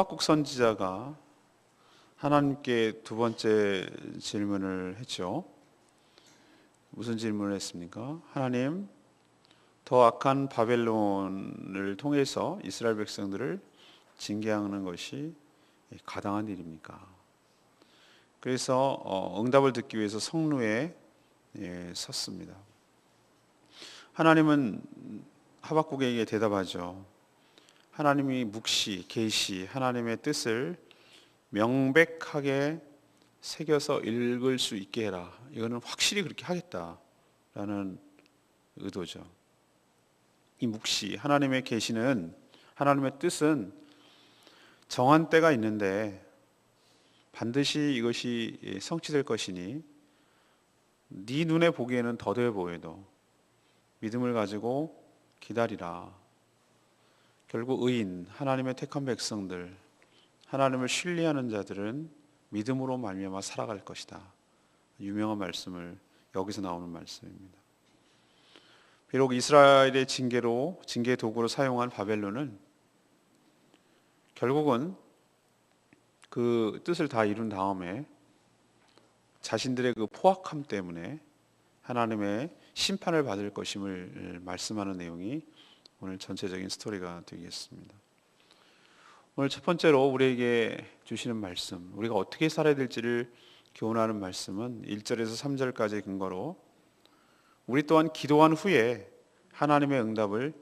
하박국 선지자가 하나님께 두 번째 질문을 했죠. 무슨 질문을 했습니까? 하나님, 더 악한 바벨론을 통해서 이스라엘 백성들을 징계하는 것이 가당한 일입니까? 그래서 어, 응답을 듣기 위해서 성루에 예, 섰습니다. 하나님은 하박국에게 대답하죠. 하나님이 묵시, 계시, 하나님의 뜻을 명백하게 새겨서 읽을 수 있게 해라. 이거는 확실히 그렇게 하겠다라는 의도죠. 이 묵시, 하나님의 계시는 하나님의 뜻은 정한 때가 있는데 반드시 이것이 성취될 것이니 네 눈에 보기에는 더뎌 보여도 믿음을 가지고 기다리라. 결국 의인, 하나님의 택한 백성들, 하나님을 신뢰하는 자들은 믿음으로 말미암아 살아갈 것이다. 유명한 말씀을 여기서 나오는 말씀입니다. 비록 이스라엘의 징계로 징계 도구로 사용한 바벨론은 결국은 그 뜻을 다 이룬 다음에 자신들의 그 포악함 때문에 하나님의 심판을 받을 것임을 말씀하는 내용이 오늘 전체적인 스토리가 되겠습니다. 오늘 첫 번째로 우리에게 주시는 말씀, 우리가 어떻게 살아야 될지를 교훈하는 말씀은 1절에서 3절까지 근거로 우리 또한 기도한 후에 하나님의 응답을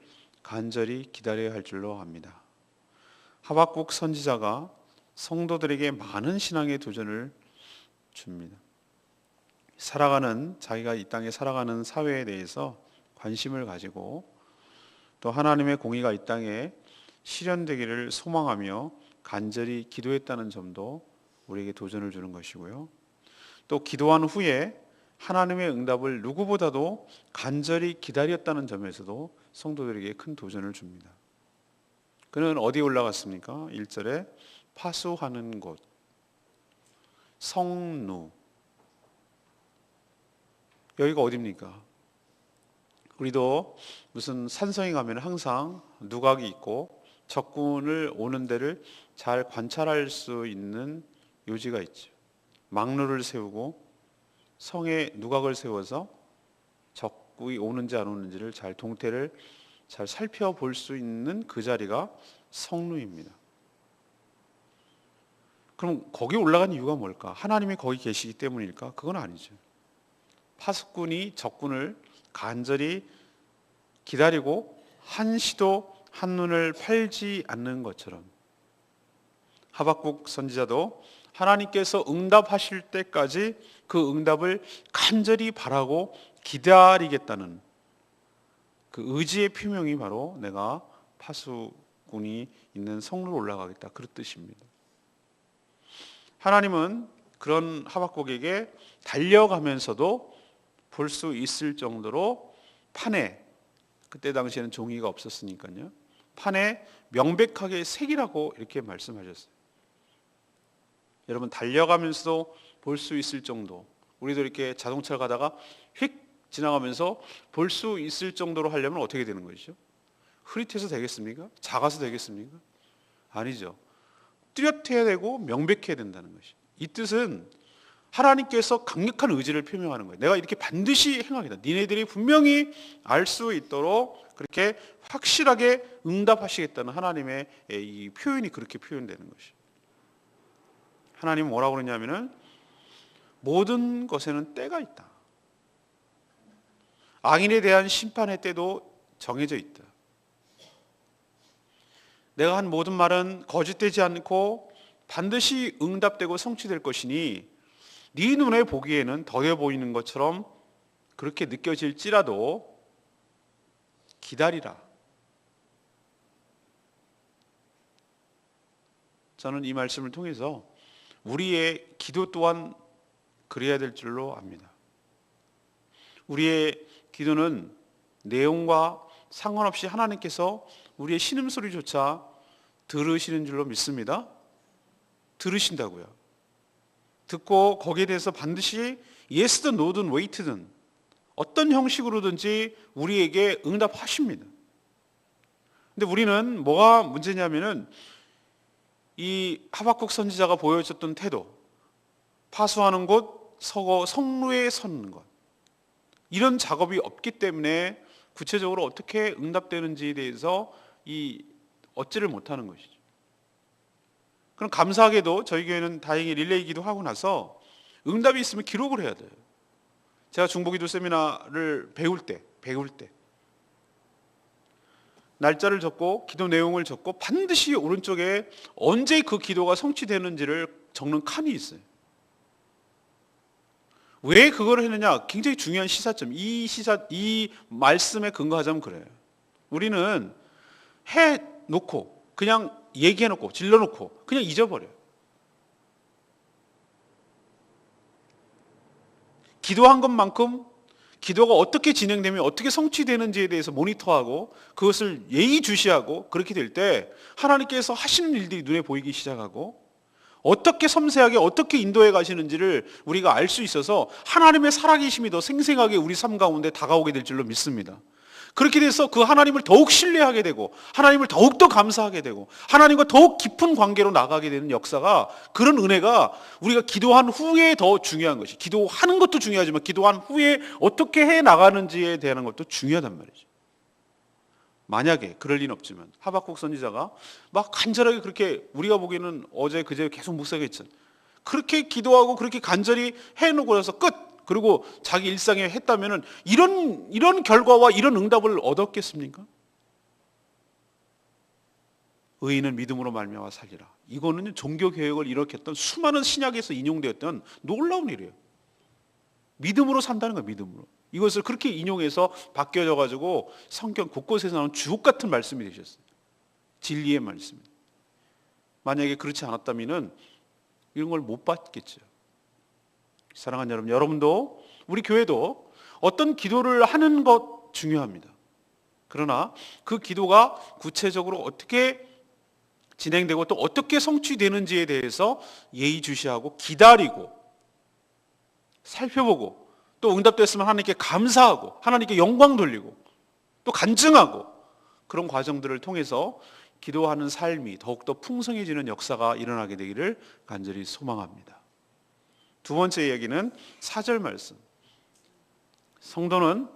간절히 기다려야 할 줄로 압니다. 하박국 선지자가 성도들에게 많은 신앙의 도전을 줍니다. 살아가는 자기가 이 땅에 살아가는 사회에 대해서 관심을 가지고 또 하나님의 공의가 이 땅에 실현되기를 소망하며 간절히 기도했다는 점도 우리에게 도전을 주는 것이고요. 또 기도한 후에 하나님의 응답을 누구보다도 간절히 기다렸다는 점에서도 성도들에게 큰 도전을 줍니다. 그는 어디에 올라갔습니까? 1절에 파수하는 곳, 성루. 여기가 어디입니까? 우리도 무슨 산성에 가면 항상 누각이 있고 적군을 오는 데를 잘 관찰할 수 있는 요지가 있죠. 막루를 세우고 성에 누각을 세워서 적군이 오는지 안 오는지를 잘 동태를 잘 살펴볼 수 있는 그 자리가 성루입니다. 그럼 거기 올라간 이유가 뭘까? 하나님이 거기 계시기 때문일까? 그건 아니죠. 파수꾼이 적군을 간절히 기다리고 한시도 한눈을 팔지 않는 것처럼 하박국 선지자도 하나님께서 응답하실 때까지 그 응답을 간절히 바라고 기다리겠다는 그 의지의 표명이 바로 내가 파수꾼이 있는 성으로 올라가겠다 그런 뜻입니다. 하나님은 그런 하박국에게 달려가면서도 볼 수 있을 정도로 판에 그때 당시에는 종이가 없었으니까요. 판에 명백하게 색이라고 이렇게 말씀하셨어요. 여러분 달려가면서도 볼 수 있을 정도. 우리도 이렇게 자동차를 가다가 휙 지나가면서 볼 수 있을 정도로 하려면 어떻게 되는 것이죠? 흐릿해서 되겠습니까? 작아서 되겠습니까? 아니죠. 뚜렷해야 되고 명백해야 된다는 것이. 이 뜻은 하나님께서 강력한 의지를 표명하는 거예요. 내가 이렇게 반드시 행하겠다. 니네들이 분명히 알 수 있도록 그렇게 확실하게 응답하시겠다는 하나님의 이 표현이 그렇게 표현되는 것이. 하나님은 뭐라고 그러냐면은 모든 것에는 때가 있다. 악인에 대한 심판의 때도 정해져 있다. 내가 한 모든 말은 거짓되지 않고 반드시 응답되고 성취될 것이니 네 눈에 보기에는 더뎌 보이는 것처럼 그렇게 느껴질지라도 기다리라. 저는 이 말씀을 통해서 우리의 기도 또한 그래야 될 줄로 압니다. 우리의 기도는 내용과 상관없이 하나님께서 우리의 신음소리조차 들으시는 줄로 믿습니다. 들으신다고요. 듣고 거기에 대해서 반드시 예스든 노든 웨이트든 어떤 형식으로든지 우리에게 응답하십니다. 근데 우리는 뭐가 문제냐면은 이 하박국 선지자가 보여줬던 태도, 파수하는 곳, 서거 성루에 서는 것. 이런 작업이 없기 때문에 구체적으로 어떻게 응답되는지에 대해서 이 얻지를 못하는 것이죠. 그럼 감사하게도 저희 교회는 다행히 릴레이 기도하고 나서 응답이 있으면 기록을 해야 돼요. 제가 중보기도 세미나를 배울 때, 배울 때 날짜를 적고 기도 내용을 적고 반드시 오른쪽에 언제 그 기도가 성취되는지를 적는 칸이 있어요. 왜 그걸 했느냐? 굉장히 중요한 시사점. 이 시사 이 말씀에 근거하자면 그래요. 우리는 해 놓고 그냥 얘기해 놓고 질러 놓고 그냥 잊어버려요. 기도한 것만큼 기도가 어떻게 진행되면 어떻게 성취되는지에 대해서 모니터하고 그것을 예의주시하고 그렇게 될 때 하나님께서 하시는 일들이 눈에 보이기 시작하고 어떻게 섬세하게 어떻게 인도해 가시는지를 우리가 알 수 있어서 하나님의 살아계심이 더 생생하게 우리 삶 가운데 다가오게 될 줄로 믿습니다. 그렇게 돼서 그 하나님을 더욱 신뢰하게 되고 하나님을 더욱 더 감사하게 되고 하나님과 더욱 깊은 관계로 나가게 되는 역사가 그런 은혜가 우리가 기도한 후에 더 중요한 것이 기도하는 것도 중요하지만 기도한 후에 어떻게 해 나가는지에 대한 것도 중요하단 말이죠. 만약에 그럴 리는 없지만 하박국 선지자가 막 간절하게 그렇게 우리가 보기에는 어제 그제 계속 묵상했잖 그렇게 기도하고 그렇게 간절히 해놓고 나서 끝 그리고 자기 일상에 했다면은 이런 이런 결과와 이런 응답을 얻었겠습니까? 의인은 믿음으로 말미암아 살리라. 이거는 종교 개혁을 일으켰던 수많은 신약에서 인용되었던 놀라운 일이에요. 믿음으로 산다는 거예요. 믿음으로. 이것을 그렇게 인용해서 바뀌어져 가지고 성경 곳곳에서 나오는 주옥 같은 말씀이 되셨어요. 진리의 말씀. 만약에 그렇지 않았다면은 이런 걸못 받겠죠. 사랑하는 여러분, 여러분도 우리 교회도 어떤 기도를 하는 것 중요합니다. 그러나 그 기도가 구체적으로 어떻게 진행되고 또 어떻게 성취되는지에 대해서 예의주시하고 기다리고 살펴보고 또 응답됐으면 하나님께 감사하고 하나님께 영광 돌리고 또 간증하고 그런 과정들을 통해서 기도하는 삶이 더욱더 풍성해지는 역사가 일어나게 되기를 간절히 소망합니다. 두 번째 얘기는 사절 말씀. 성도는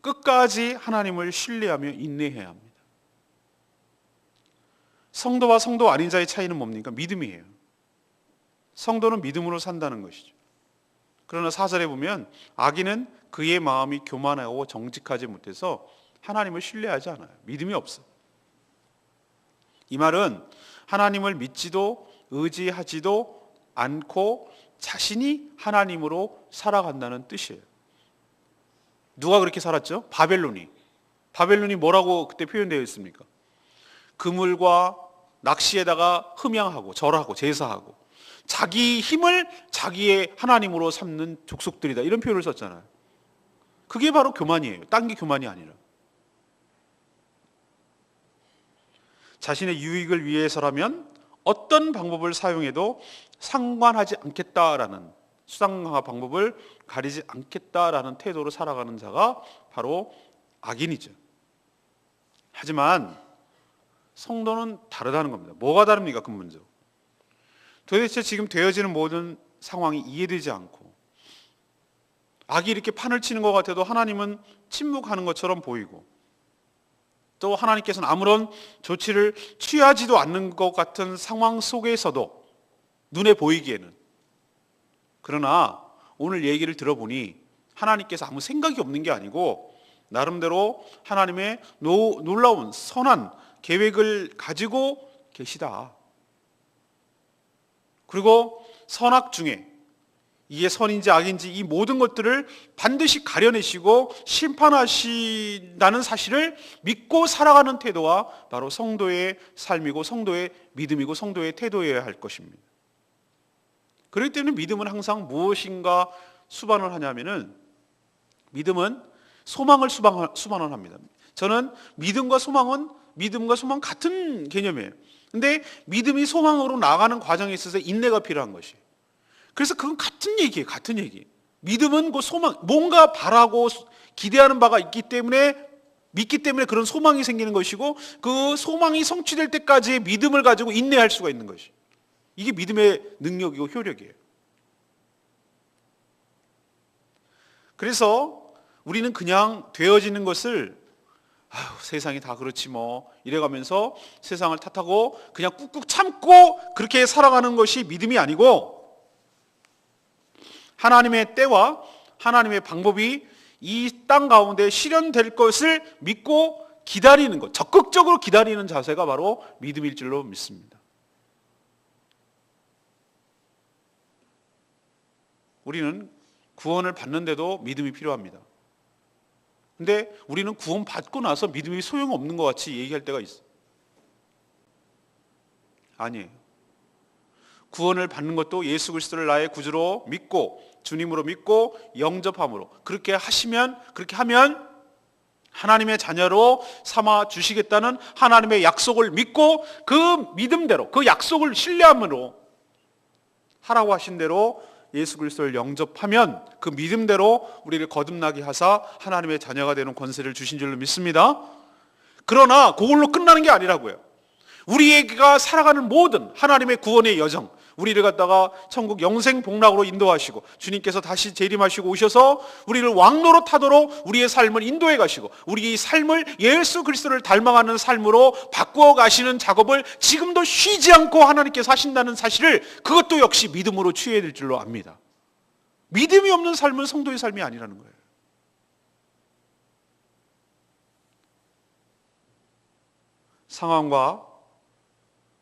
끝까지 하나님을 신뢰하며 인내해야 합니다. 성도와 성도 아닌 자의 차이는 뭡니까? 믿음이에요. 성도는 믿음으로 산다는 것이죠. 그러나 사절에 보면 악인은 그의 마음이 교만하고 정직하지 못해서 하나님을 신뢰하지 않아요. 믿음이 없어. 이 말은 하나님을 믿지도 의지하지도 않고 자신이 하나님으로 살아간다는 뜻이에요. 누가 그렇게 살았죠? 바벨론이. 바벨론이 뭐라고 그때 표현되어 있습니까? 그물과 낚시에다가 흠양하고 절하고 제사하고 자기 힘을 자기의 하나님으로 삼는 족속들이다. 이런 표현을 썼잖아요. 그게 바로 교만이에요. 딴 게 교만이 아니라. 자신의 유익을 위해서라면 어떤 방법을 사용해도 상관하지 않겠다라는 수상화 방법을 가리지 않겠다라는 태도로 살아가는 자가 바로 악인이죠. 하지만 성도는 다르다는 겁니다. 뭐가 다릅니까? 근본적으로. 도대체 지금 되어지는 모든 상황이 이해되지 않고 악이 이렇게 판을 치는 것 같아도 하나님은 침묵하는 것처럼 보이고 또 하나님께서는 아무런 조치를 취하지도 않는 것 같은 상황 속에서도 눈에 보이기에는 그러나 오늘 얘기를 들어보니 하나님께서 아무 생각이 없는 게 아니고 나름대로 하나님의 노, 놀라운 선한 계획을 가지고 계시다. 그리고 선악 중에 이게 선인지 악인지 이 모든 것들을 반드시 가려내시고 심판하신다는 사실을 믿고 살아가는 태도가 바로 성도의 삶이고 성도의 믿음이고 성도의 태도여야 할 것입니다. 그렇기 때문에 믿음은 항상 무엇인가 수반을 하냐면은 믿음은 소망을 수반, 수반을 합니다. 저는 믿음과 소망은 믿음과 소망 같은 개념이에요. 근데 믿음이 소망으로 나가는 과정에 있어서 인내가 필요한 것이. 그래서 그건 같은 얘기예요. 같은 얘기. 믿음은 그 소망, 뭔가 바라고 기대하는 바가 있기 때문에 믿기 때문에 그런 소망이 생기는 것이고 그 소망이 성취될 때까지의 믿음을 가지고 인내할 수가 있는 것이. 이게 믿음의 능력이고 효력이에요. 그래서 우리는 그냥 되어지는 것을 아휴, 세상이 다 그렇지 뭐 이래가면서 세상을 탓하고 그냥 꾹꾹 참고 그렇게 살아가는 것이 믿음이 아니고 하나님의 때와 하나님의 방법이 이 땅 가운데 실현될 것을 믿고 기다리는 것, 적극적으로 기다리는 자세가 바로 믿음일 줄로 믿습니다. 우리는 구원을 받는데도 믿음이 필요합니다. 근데 우리는 구원 받고 나서 믿음이 소용없는 것 같이 얘기할 때가 있어. 아니에요. 구원을 받는 것도 예수 그리스도를 나의 구주로 믿고 주님으로 믿고 영접함으로 그렇게 하시면 그렇게 하면 하나님의 자녀로 삼아 주시겠다는 하나님의 약속을 믿고 그 믿음대로 그 약속을 신뢰함으로 하라고 하신 대로 예수 그리스도를 영접하면 그 믿음대로 우리를 거듭나게 하사 하나님의 자녀가 되는 권세를 주신 줄로 믿습니다. 그러나 그걸로 끝나는 게 아니라고요. 우리가 살아가는 모든 하나님의 구원의 여정, 우리를 갖다가 천국 영생 복락으로 인도하시고 주님께서 다시 재림하시고 오셔서 우리를 왕노로 타도록 우리의 삶을 인도해 가시고 우리의 삶을 예수 그리스도를 닮아가는 삶으로 바꾸어 가시는 작업을 지금도 쉬지 않고 하나님께서 하신다는 사실을 그것도 역시 믿음으로 취해야 될 줄로 압니다. 믿음이 없는 삶은 성도의 삶이 아니라는 거예요. 상황과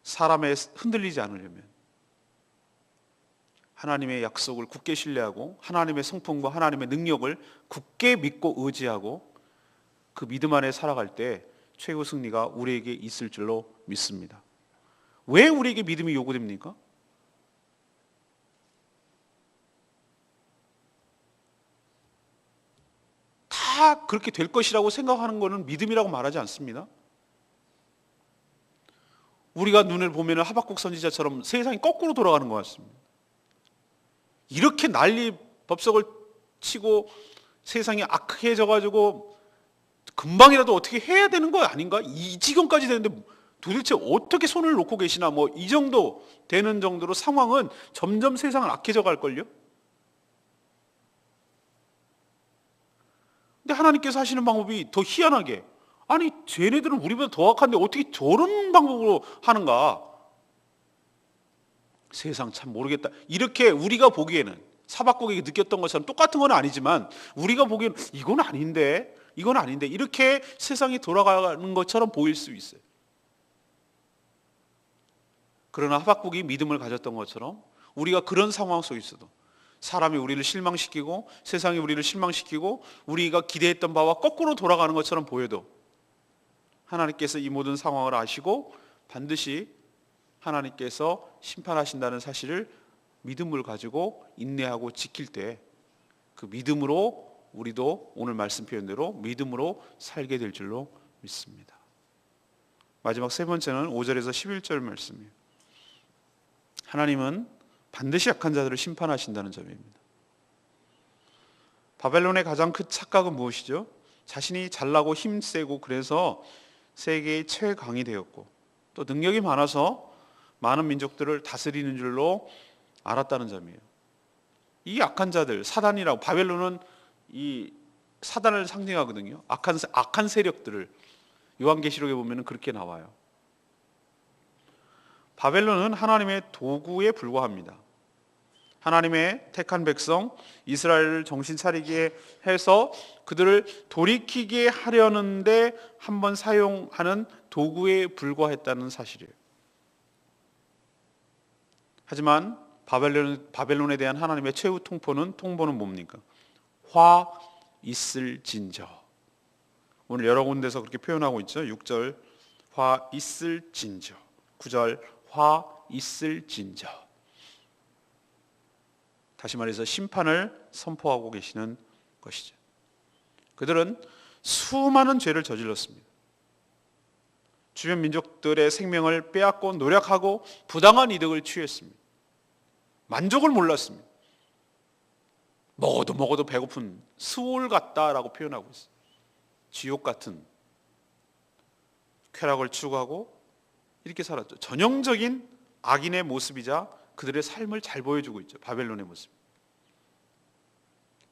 사람에 흔들리지 않으려면 하나님의 약속을 굳게 신뢰하고 하나님의 성품과 하나님의 능력을 굳게 믿고 의지하고 그 믿음 안에 살아갈 때 최고 승리가 우리에게 있을 줄로 믿습니다. 왜 우리에게 믿음이 요구됩니까? 다 그렇게 될 것이라고 생각하는 것은 믿음이라고 말하지 않습니다. 우리가 눈을 보면 하박국 선지자처럼 세상이 거꾸로 돌아가는 것 같습니다. 이렇게 난리 법석을 치고 세상이 악해져 가지고 금방이라도 어떻게 해야 되는 거 아닌가? 이 지경까지 되는데 도대체 어떻게 손을 놓고 계시나 뭐 이 정도 되는 정도로 상황은 점점 세상은 악해져 갈 걸요. 근데 하나님께서 하시는 방법이 더 희한하게 아니 쟤네들은 우리보다 더 악한데 어떻게 저런 방법으로 하는가? 세상 참 모르겠다. 이렇게 우리가 보기에는 사박국에게 느꼈던 것처럼 똑같은 건 아니지만 우리가 보기에는 이건 아닌데 이건 아닌데 이렇게 세상이 돌아가는 것처럼 보일 수 있어요. 그러나 하박국이 믿음을 가졌던 것처럼 우리가 그런 상황 속에서도 사람이 우리를 실망시키고 세상이 우리를 실망시키고 우리가 기대했던 바와 거꾸로 돌아가는 것처럼 보여도 하나님께서 이 모든 상황을 아시고 반드시 하나님께서 심판하신다는 사실을 믿음을 가지고 인내하고 지킬 때 그 믿음으로 우리도 오늘 말씀 표현대로 믿음으로 살게 될 줄로 믿습니다. 마지막 세 번째는 5절에서 11절 말씀이에요. 하나님은 반드시 약한 자들을 심판하신다는 점입니다. 바벨론의 가장 큰 착각은 무엇이죠? 자신이 잘나고 힘세고 그래서 세계의 최강이 되었고 또 능력이 많아서 많은 민족들을 다스리는 줄로 알았다는 점이에요. 이 악한 자들, 사단이라고 바벨론은 이 사단을 상징하거든요. 악한 악한 세력들을 요한계시록에 보면은 그렇게 나와요. 바벨론은 하나님의 도구에 불과합니다. 하나님의 택한 백성 이스라엘을 정신 차리게 해서 그들을 돌이키게 하려는데 한번 사용하는 도구에 불과했다는 사실이에요. 하지만 바벨론, 바벨론 에 대한 하나님의 최후 통포는 통보는 뭡니까? 화 있을 진저. 오늘 여러 군데서 그렇게 표현하고 있죠. 6절 화 있을 진저. 9절 화 있을 진저. 다시 말해서 심판을 선포하고 계시는 것이죠. 그들은 수많은 죄를 저질렀습니다. 주변 민족들의 생명을 빼앗고 노력하고 부당한 이득을 취했습니다. 만족을 몰랐습니다. 먹어도 먹어도 배고픈 수올 같다라고 표현하고 있어요. 지옥 같은 쾌락을 추구하고 이렇게 살았죠. 전형적인 악인의 모습이자 그들의 삶을 잘 보여주고 있죠. 바벨론의 모습.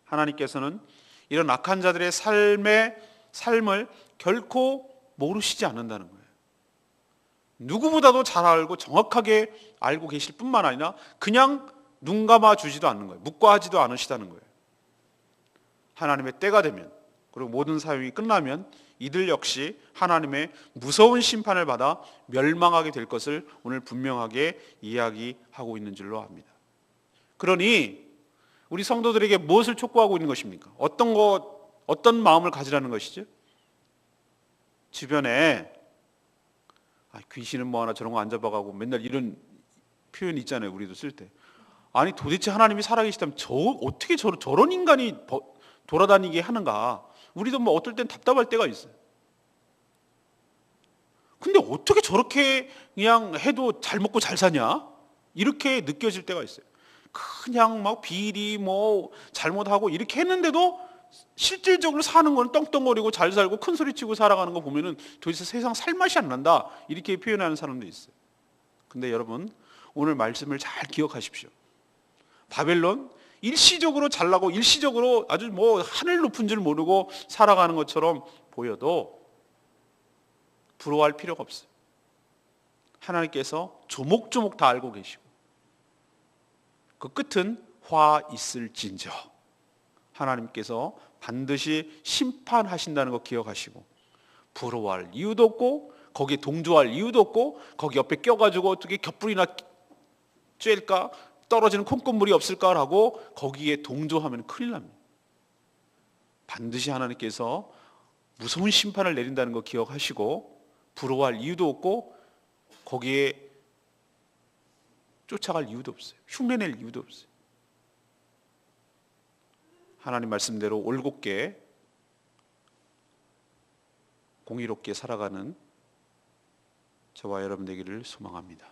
하나님께서는 이런 악한 자들의 삶의 삶을 결코 모르시지 않는다는 거예요. 누구보다도 잘 알고 정확하게 알고 계실 뿐만 아니라 그냥 눈 감아 주지도 않는 거예요. 묵과하지도 않으시다는 거예요. 하나님의 때가 되면 그리고 모든 사용이 끝나면 이들 역시 하나님의 무서운 심판을 받아 멸망하게 될 것을 오늘 분명하게 이야기하고 있는 줄로 압니다. 그러니 우리 성도들에게 무엇을 촉구하고 있는 것입니까? 어떤 것, 어떤 마음을 가지라는 것이죠? 주변에 아, 귀신은 뭐 하나 저런 거 안 잡아가고 맨날 이런 표현 있잖아요. 우리도 쓸 때. 아니 도대체 하나님이 살아계시다면 저 어떻게 저, 저런 인간이 버, 돌아다니게 하는가? 우리도 뭐 어떨 땐 답답할 때가 있어요. 근데 어떻게 저렇게 그냥 해도 잘 먹고 잘 사냐? 이렇게 느껴질 때가 있어요. 그냥 막 비리 뭐 잘못하고 이렇게 했는데도 실질적으로 사는 거는 떵떵거리고 잘 살고 큰 소리 치고 살아가는 거 보면은 도대체 세상 살 맛이 안 난다. 이렇게 표현하는 사람도 있어요. 근데 여러분 오늘 말씀을 잘 기억하십시오. 바벨론 일시적으로 잘나고 일시적으로 아주 뭐 하늘 높은 줄 모르고 살아가는 것처럼 보여도 부러워할 필요가 없어요. 하나님께서 조목조목 다 알고 계시고 그 끝은 화 있을진저 하나님께서 반드시 심판하신다는 거 기억하시고 부러워할 이유도 없고 거기에 동조할 이유도 없고 거기 옆에 껴가지고 어떻게 겹불이나 쬐일까 떨어지는 콩고물이 없을까라고 거기에 동조하면 큰일 납니다. 반드시 하나님께서 무서운 심판을 내린다는 거 기억하시고 부러워할 이유도 없고 거기에 쫓아갈 이유도 없어요. 흉내낼 이유도 없어요. 하나님 말씀대로 올곧게 공의롭게 살아가는 저와 여러분 되기를 소망합니다.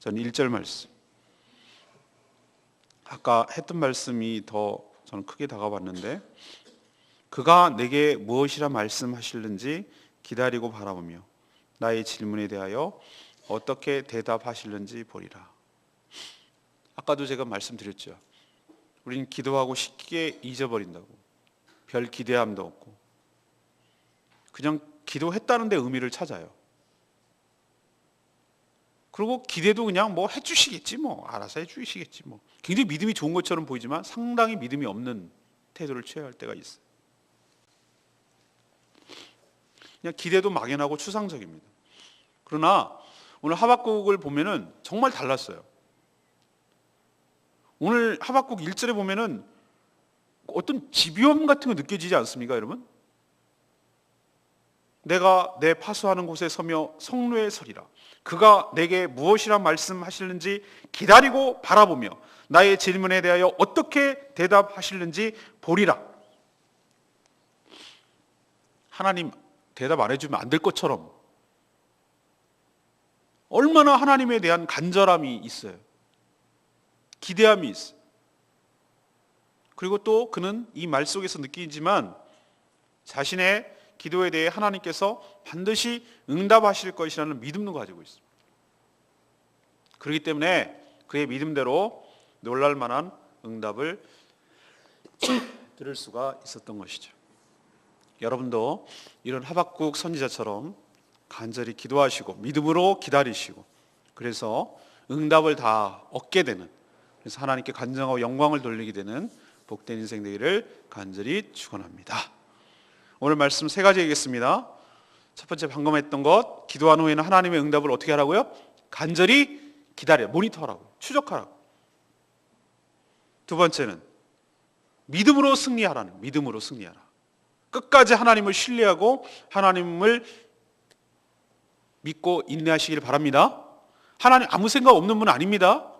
저는 1절 말씀. 아까 했던 말씀이 더 저는 크게 다가왔는데 그가 내게 무엇이라 말씀하실는지 기다리고 바라보며 나의 질문에 대하여 어떻게 대답하실는지 보리라. 아까도 제가 말씀드렸죠. 우리는 기도하고 쉽게 잊어버린다고. 별 기대함도 없고. 그냥 기도했다는데 의미를 찾아요. 그리고 기대도 그냥 뭐 해주시겠지 뭐 알아서 해주시겠지 뭐 굉장히 믿음이 좋은 것처럼 보이지만 상당히 믿음이 없는 태도를 취해야 할 때가 있어요. 그냥 기대도 막연하고 추상적입니다. 그러나 오늘 하박국을 보면은 정말 달랐어요. 오늘 하박국 1절에 보면은 어떤 집요함 같은 거 느껴지지 않습니까, 여러분? 내가 내 파수하는 곳에 서며 성루에 서리라. 그가 내게 무엇이라 말씀하실는지 기다리고 바라보며 나의 질문에 대하여 어떻게 대답하실는지 보리라. 하나님 대답 안 해주면 안 될 것처럼 얼마나 하나님에 대한 간절함이 있어요. 기대함이 있어요. 그리고 또 그는 이 말 속에서 느끼지만 자신의 기도에 대해 하나님께서 반드시 응답하실 것이라는 믿음도 가지고 있습니다. 그렇기 때문에 그의 믿음대로 놀랄 만한 응답을 들을 수가 있었던 것이죠. 여러분도 이런 하박국 선지자처럼 간절히 기도하시고 믿음으로 기다리시고 그래서 응답을 다 얻게 되는 그래서 하나님께 간증하고 영광을 돌리게 되는 복된 인생 되기를 간절히 축원합니다. 오늘 말씀 세 가지 얘기했습니다. 첫 번째 방금 했던 것 기도한 후에는 하나님의 응답을 어떻게 하라고요? 간절히 기다려 모니터하라고 추적하라고. 두 번째는 믿음으로 승리하라는 믿음으로 승리하라. 끝까지 하나님을 신뢰하고 하나님을 믿고 인내하시길 바랍니다. 하나님 아무 생각 없는 분 아닙니다.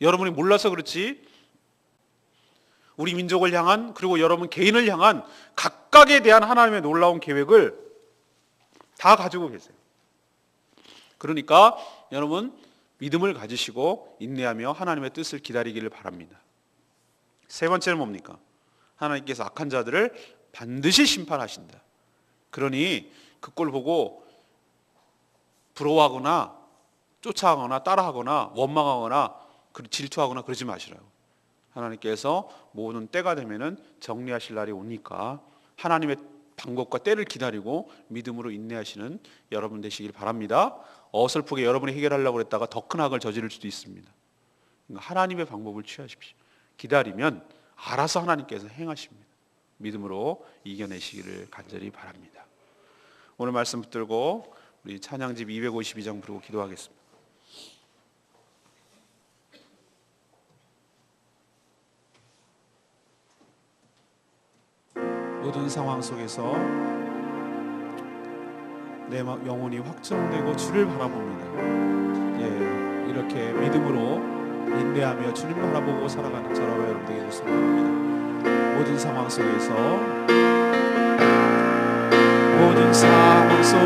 여러분이 몰라서 그렇지. 우리 민족을 향한 그리고 여러분 개인을 향한 각각에 대한 하나님의 놀라운 계획을 다 가지고 계세요. 그러니까 여러분 믿음을 가지시고 인내하며 하나님의 뜻을 기다리기를 바랍니다. 세 번째는 뭡니까? 하나님께서 악한 자들을 반드시 심판하신다. 그러니 그 꼴 보고 부러워하거나 쫓아가거나 따라하거나 원망하거나 그- 질투하거나 그러지 마시라고. 하나님께서 모든 때가 되면은 정리하실 날이 오니까 하나님의 방법과 때를 기다리고 믿음으로 인내하시는 여러분 되시길 바랍니다. 어설프게 여러분이 해결하려고 했다가 더 큰 악을 저지를 수도 있습니다. 그러니까 하나님의 방법을 취하십시오. 기다리면 알아서 하나님께서 행하십니다. 믿음으로 이겨내시기를 간절히 바랍니다. 오늘 말씀 붙들고 우리 찬양집 252장 부르고 기도하겠습니다. 모든 상황 속에서 내 마- 영혼이 확정되고 주를 바라봅니다. 예, 이렇게 믿음으로 인내하며 주님 바라보고 살아가는 저라고 여러분 되게 소망합니다. 모든 상황 속에서 모든 상황 속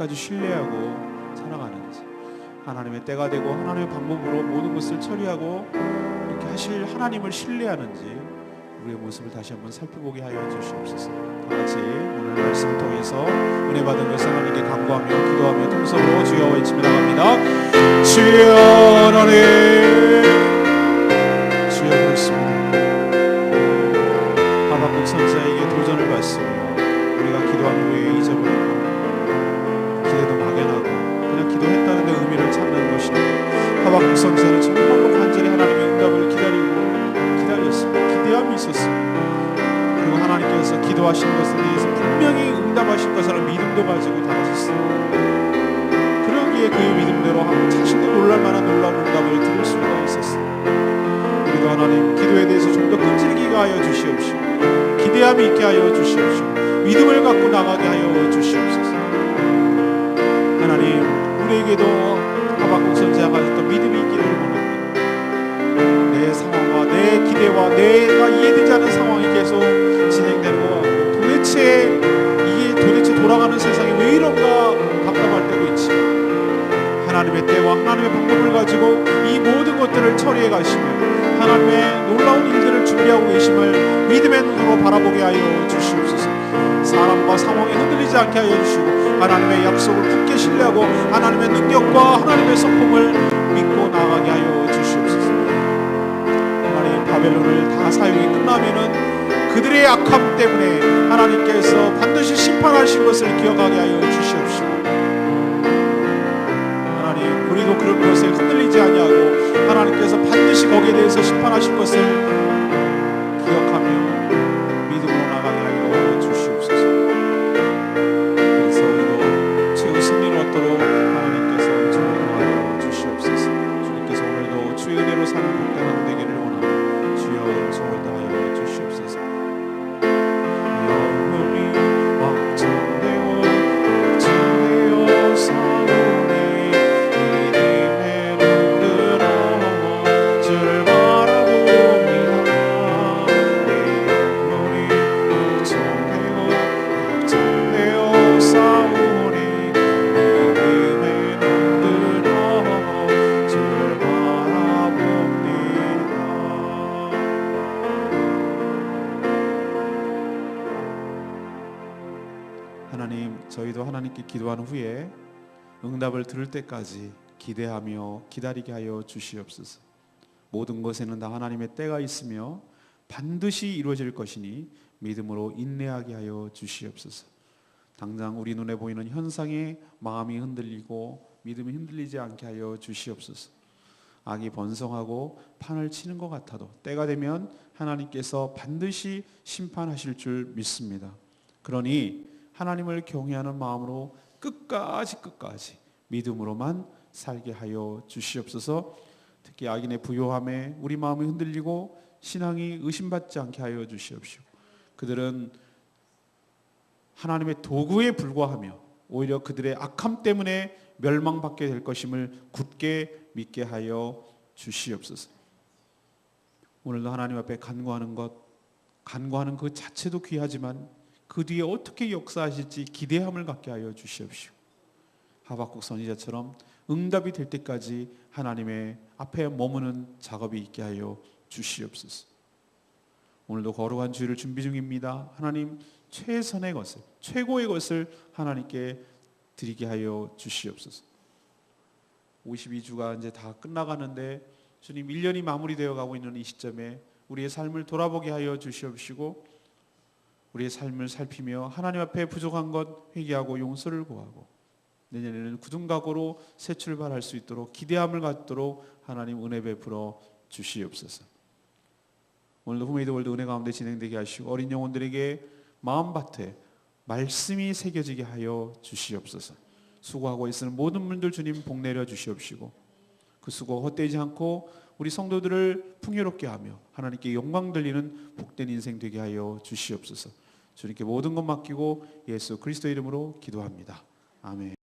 끝까지 신뢰하고 살아가는지 하나님의 때가 되고 하나님의 방법으로 모든 것을 처리하고 이렇게 하실 하나님을 신뢰하는지 우리의 모습을 다시 한번 살펴보게 하여 주시옵소서. 다 같이 오늘 말씀 통해서 은혜 받은 것을 하나님께 간구하며 기도하며 통성으로 주여 외치며 나갑니다. 주여 하나님 주여 그렇습니다. 하박국 선사에게 도전을 받습니다. 우리가 기도한 후에 잊어버리고 기 기도하신 것에 대해서 분명히 응답하실 것을 믿음도 가지고 다가섰습니다. 그러기에 그의 믿음대로 자신도 놀랄만한 놀라운 응답을 들을 수가 있었습니다. 우리도 하나님 기도에 대해서 좀 더 끈질기게 하여 주시옵시고 기대함이 있게 하여 주시옵시고 믿음을 갖고 나가게 하여 주시옵소서. 하나님 우리에게도 하박국 선지자가 가졌던 믿음이 있기를 원합니다. 내 상황과 내 기대와 내가 이해되지 않는 상황이 계속 왜 이런가 답답할 때도 있지. 하나님의 때와 하나님의 방법을 가지고 이 모든 것들을 처리해 가시며 하나님의 놀라운 일들을 준비하고 계심을 믿음의 눈으로 바라보게 하여 주시옵소서. 사람과 상황에 흔들리지 않게 하여 주시고 하나님의 약속을 굳게 신뢰하고 하나님의 능력과 하나님의 성품을 믿고 나가게 하여 주시옵소서. 하나님 바벨론을 다 사용이 끝나면은 그들의 악함 때문에 하나님께서 반드시 심판하신 것을 기억하게 하여 주시옵시고 하나님 우리도 그런 것에 흔들리지 아니하고 하나님께서 반드시 거기에 대해서 심판하실 것을 응답을 들을 때까지 기대하며 기다리게 하여 주시옵소서. 모든 것에는 다 하나님의 때가 있으며 반드시 이루어질 것이니 믿음으로 인내하게 하여 주시옵소서. 당장 우리 눈에 보이는 현상에 마음이 흔들리고 믿음이 흔들리지 않게 하여 주시옵소서. 악이 번성하고 판을 치는 것 같아도 때가 되면 하나님께서 반드시 심판하실 줄 믿습니다. 그러니 하나님을 경외하는 마음으로 끝까지 끝까지 믿음으로만 살게 하여 주시옵소서. 특히 악인의 부요함에 우리 마음이 흔들리고 신앙이 의심받지 않게 하여 주시옵시고 그들은 하나님의 도구에 불과하며 오히려 그들의 악함 때문에 멸망받게 될 것임을 굳게 믿게 하여 주시옵소서. 오늘도 하나님 앞에 간구하는 것, 간구하는 그 자체도 귀하지만 그 뒤에 어떻게 역사하실지 기대함을 갖게 하여 주시옵시고 하박국 선지자처럼 응답이 될 때까지 하나님의 앞에 머무는 작업이 있게 하여 주시옵소서. 오늘도 거룩한 주일을 준비 중입니다. 하나님 최선의 것을 최고의 것을 하나님께 드리게 하여 주시옵소서. 52주가 이제 다 끝나가는데 주님 1년이 마무리되어 가고 있는 이 시점에 우리의 삶을 돌아보게 하여 주시옵시고 우리의 삶을 살피며 하나님 앞에 부족한 것 회개하고 용서를 구하고 내년에는 굳은 각오로 새 출발할 수 있도록 기대함을 갖도록 하나님 은혜 베풀어 주시옵소서. 오늘도 후메이드 월드 은혜 가운데 진행되게 하시고 어린 영혼들에게 마음밭에 말씀이 새겨지게 하여 주시옵소서. 수고하고 있는 모든 분들 주님 복 내려 주시옵시고 그 수고 헛되지 않고 우리 성도들을 풍요롭게 하며 하나님께 영광 돌리는 복된 인생 되게 하여 주시옵소서. 주님께 모든 것 맡기고 예수 그리스도 이름으로 기도합니다. 아멘.